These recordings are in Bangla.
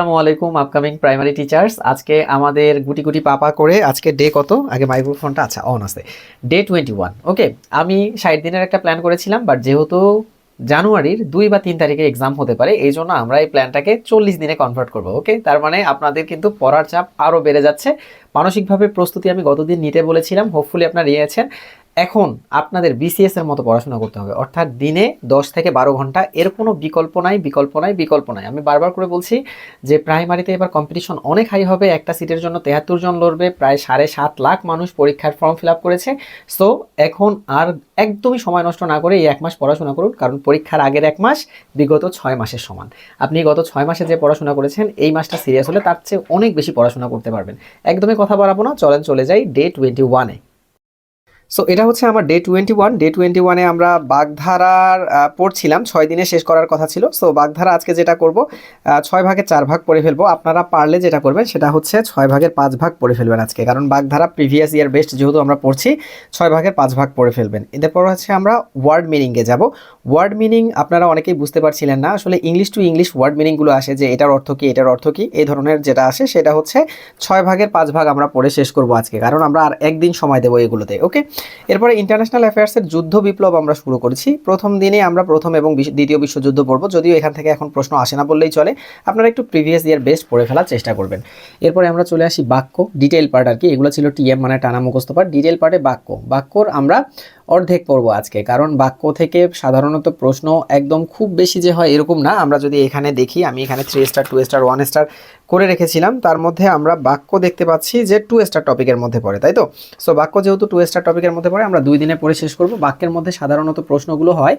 আসসালামু আলাইকুম আপকামিং প্রাইমারি টিচার্স আজকে আমাদের গুটি গুটি পাপা করে আজকে ডে কত? আগে মাইক্রোফোনটা আচ্ছা অন আছে। ডে টোয়েন্টি ওয়ান ওকে আমি ষাট দিনের একটা প্ল্যান করেছিলাম বাট যেহেতু জানুয়ারির দুই বা তিন তারিখে এক্সাম হতে পারে, এই জন্য আমরা এই প্ল্যানটাকে চল্লিশ দিনে কনভার্ট করব ওকে তার মানে আপনাদের কিন্তু পড়ার চাপ আরও বেড়ে যাচ্ছে। মানসিকভাবে প্রস্তুতি আমি গতদিন নিতে বলেছিলাম হোপফুলি আপনারা নিয়েছেন। এখন আপনাদের বিসিএস এর মতো পড়াশোনা করতে হবে। অর্থাৎ দিনে দশ থেকে বারো ঘণ্টা, এর কোনো বিকল্প নাই বিকল্প নাই বিকল্প নাই। আমি বারবার করে বলছি যে প্রাইমারিতে এবার কম্পিটিশন অনেক হাই হবে, একটা সিটের জন্য তেহাত্তর জন লড়বে, প্রায় সাড়ে সাত লাখ মানুষ পরীক্ষার ফর্ম ফিল করেছে। সো এখন আর একদমই সময় নষ্ট না করে এই এক মাস পড়াশোনা করুন, কারণ পরীক্ষার আগের এক মাস বিগত ছয় মাসের সমান। আপনি গত ছয় মাসে যে পড়াশোনা করেছেন, এই মাসটা সিরিয়াস হলে তার চেয়ে অনেক বেশি পড়াশোনা করতে পারবেন। একদমই কথা বাড়াবো না, চলেন চলে যাই ডে টোয়েন্টি ওয়ানে সো এটা হচ্ছে আমার day twenty one day twenty ওয়ানে আমরা বাগধারার পড়ছিলাম। ছয় দিনে শেষ করার কথা ছিল। সো বাগধারা আজকে যেটা করব ছয় ভাগের চার ভাগ পড়ে ফেলব। আপনারা পারলে যেটা করবেন, সেটা হচ্ছে ছয় ভাগের পাঁচ ভাগ পড়ে ফেলবেন আজকে। কারণ বাগধারা প্রিভিয়াস ইয়ার বেস্ট যেহেতু আমরা পড়ছি, ছয় ভাগের পাঁচ ভাগ পড়ে ফেলবেন। এরপর হচ্ছে আমরা ওয়ার্ড মিনিংয়ে যাব। ওয়ার্ড মিনিং আপনারা অনেকেই বুঝতে পারছিলেন না। আসলে ইংলিশ টু ইংলিশ ওয়ার্ড মিনিংগুলো আসে যে এটার অর্থ কী, এটার অর্থ কী, এই ধরনের যেটা আসে, সেটা হচ্ছে ছয় ভাগের পাঁচ ভাগ আমরা পড়ে শেষ করব আজকে। কারণ আমরা আর একদিন সময় দেবো এগুলোতে ওকে এরপরে ইন্টারন্যাশনাল অ্যাফেয়ার্সের যুদ্ধ বিপ্লব আমরা শুরু করেছি। প্রথম দিনে আমরা প্রথম এবং দ্বিতীয় বিশ্বযুদ্ধ পড়ব, যদিও এখান থেকে এখন প্রশ্ন আসে না বললেই চলে। আপনারা একটু প্রিভিয়াস ইয়ার বেস্ট পড়ে ফেলার চেষ্টা করবেন। এরপরে আমরা চলে আসি বাক্য ডিটেল পার্ট আর কি। এগুলো ছিল টিএম মানে টানা মুখস্থ পার্ট ডিটেল পার্টে বাক্য। বাক্যর আমরা অর্ধেক পড়ব আজকে। কারণ বাক্য থেকে সাধারণত প্রশ্ন একদম খুব বেশি যে হয় এরকম না। আমরা যদি এখানে দেখি, আমি এখানে three star two star one star করে রেখেছিলাম। তার মধ্যে আমরা বাক্য দেখতে পাচ্ছি যে টু স্টার টপিকের মধ্যে পড়ে, তাই তো? সো বাক্য যেহেতু টু স্টার টপিকের মধ্যে পড়ে, আমরা দুই দিনে পড়ে শেষ করব। বাক্যের মধ্যে সাধারণত প্রশ্নগুলো হয়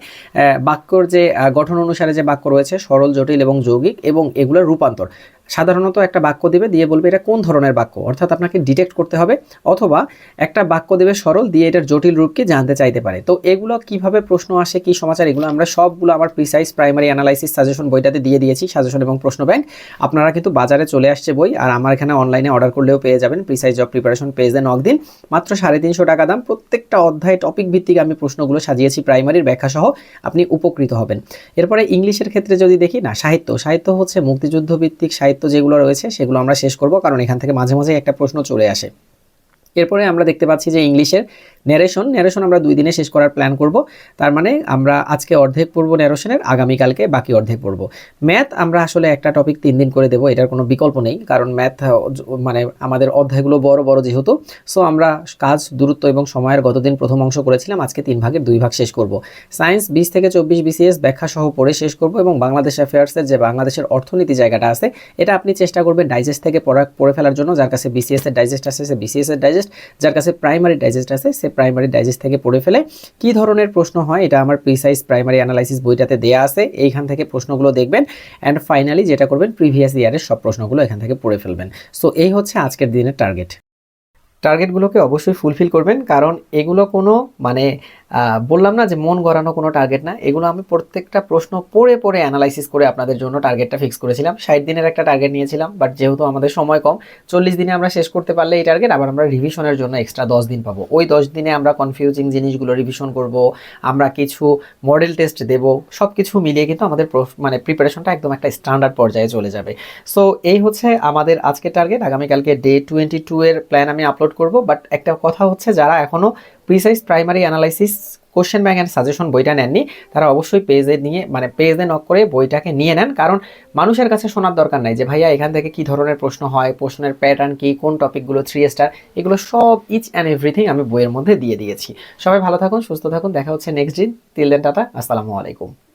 বাক্যর যে গঠন অনুসারে যে বাক্য রয়েছে, সরল, জটিল এবং যৌগিক এবং এগুলোর রূপান্তর। সাধারণত একটা বাক্য দেবে, দিয়ে বলবে এটা কোন ধরনের বাক্য? অর্থাৎ আপনাকে ডিটেক্ট করতে হবে, অথবা একটা বাক্য দেবে সরল, দিয়ে এটার জটিল রূপকে জানতে চাইতে পারে। তো এগুলো কীভাবে প্রশ্ন আসে, কি সমাচার, এগুলো আমরা সবগুলো আমার প্রিসাইজ প্রাইমারি অ্যানালাইসিস সাজেশন বইটাতে দিয়ে দিয়েছি সাজেশন এবং প্রশ্ন ব্যাংক আপনারা কিন্তু বাজারে চলে আসছে বই, আর আমার এখানে অনলাইনে অর্ডার করলেও পেয়ে যাবেন প্রিসাইজ জব প্রিপারেশন পেজে নক দিন। মাত্র সাড়ে তিনশো টাকা দাম, প্রত্যেকটা অধ্যায় টপিক ভিত্তিক আমি প্রশ্নগুলো সাজিয়েছি প্রাইমারির ব্যাখ্যা সহ আপনি উপকৃত হবেন। এরপরে ইংলিশের ক্ষেত্রে যদি দেখি, না, সাহিত্য। সাহিত্য হচ্ছে মুক্তিযুদ্ধ ভিত্তিক সাহিত্য যেগুলো রয়েছে সেগুলো আমরা শেষ করব, কারণ এখান থেকে মাঝে মাঝে একটা প্রশ্ন চলে আসে। এরপরে আমরা দেখতে পাচ্ছি যে ইংলিশের ন্যারেশন ন্যারেশন আমরা দুই দিনে শেষ করার প্ল্যান করব। তার মানে আমরা আজকে অর্ধেক পড়ব ন্যারেশনের আগামীকালকে বাকি অর্ধেক পড়ব। ম্যাথ আমরা আসলে একটা টপিক তিন দিন করে দেবো, এটার কোনো বিকল্প নেই, কারণ ম্যাথ মানে আমাদের অধ্যায়গুলো বড় বড় যেহেতু সো আমরা কাজ, দূরত্ব এবং সময়ের গতদিন প্রথম অংশ করেছিলাম, আজকে তিন ভাগের দুই ভাগ শেষ করব। সায়েন্স বিশ থেকে চব্বিশ বিসিএস ব্যাখ্যা সহ পড়ে শেষ করব এবং বাংলাদেশ অ্যাফেয়ার্সের যে বাংলাদেশের অর্থনীতি জায়গাটা আছে, এটা আপনি চেষ্টা করবেন ডাইজেস্ট থেকে পড়া, পড়ে ফেলার জন্য, যার কাছে বিসিএস এর ডাইজেস্ট আছে, সে বিসিএস এর ডাইজেস্ট যার কাছে প্রাইমারি ডাইজেস্ট আছে, সে প্রাইমারি ডাইজেস্ট থেকে পড়ে ফেলে। কি ধরনের প্রশ্ন হয়, এটা আমার প্রিসাইজ প্রাইমারি অ্যানালাইসিস বইটাতে দেয়া আছে। এইখান থেকে প্রশ্নগুলো দেখবেন। অ্যান্ড ফাইনালি যেটা করবেন প্রিভিয়াস ইয়ারের সব প্রশ্নগুলো এখান থেকে পড়ে ফেলবেন। সো এই হচ্ছে আজকের দিনের টার্গেট টার্গেটগুলোকে অবশ্যই ফুলফিল করবেন, কারণ এগুলো কোনো মানে বললাম না যে মন গড়ানো কোনো টার্গেট না। এগুলো আমি প্রত্যেকটা প্রশ্ন পড়ে পড়ে অ্যানালাইসিস করে আপনাদের জন্য টার্গেটটা ফিক্স করেছিলাম। ষাট দিনের একটা টার্গেট নিয়েছিলাম বাট যেহেতু আমাদের সময় কম, চল্লিশ দিনে আমরা শেষ করতে পারলে এই টার্গেট আবার আমরা রিভিশনের জন্য এক্সট্রা দশ দিন পাবো। ওই দশ দিনে আমরা কনফিউজিং জিনিসগুলো রিভিশন করব, আমরা কিছু মডেল টেস্ট দেব সব কিছু মিলিয়ে কিন্তু আমাদের মানে প্রিপারেশনটা একদম একটা স্ট্যান্ডার্ড পর্যায়ে চলে যাবে। সো এই হচ্ছে আমাদের আজকের টার্গেট আগামীকালকে ডে টোয়েন্টি টু এর প্ল্যান আমি আপলোড করব বাট একটা কথা হচ্ছে যারা এখনও precise primary analysis question bank and suggestion বইটা নেননি, তারা অবশ্যই পেজে নিয়ে মানে পেজে নক করে বইটাকে নিয়ে নেন। কারণ মানুষের কাছে শোনার দরকার নাই যে, ভাইয়া, এখান থেকে কি ধরনের প্রশ্ন হয়? প্রশ্নের প্যাটার্ন কি? কোন টপিকগুলো থ্রি স্টার এগুলো সব ইচ অ্যান্ড এভরিথিং আমি বইয়ের মধ্যে দিয়ে দিয়েছি। সবাই ভালো থাকুন, সুস্থ থাকুন। দেখা হচ্ছে নেক্সট দিন। তিল দেন টাটা। আসসালামু আলাইকুম।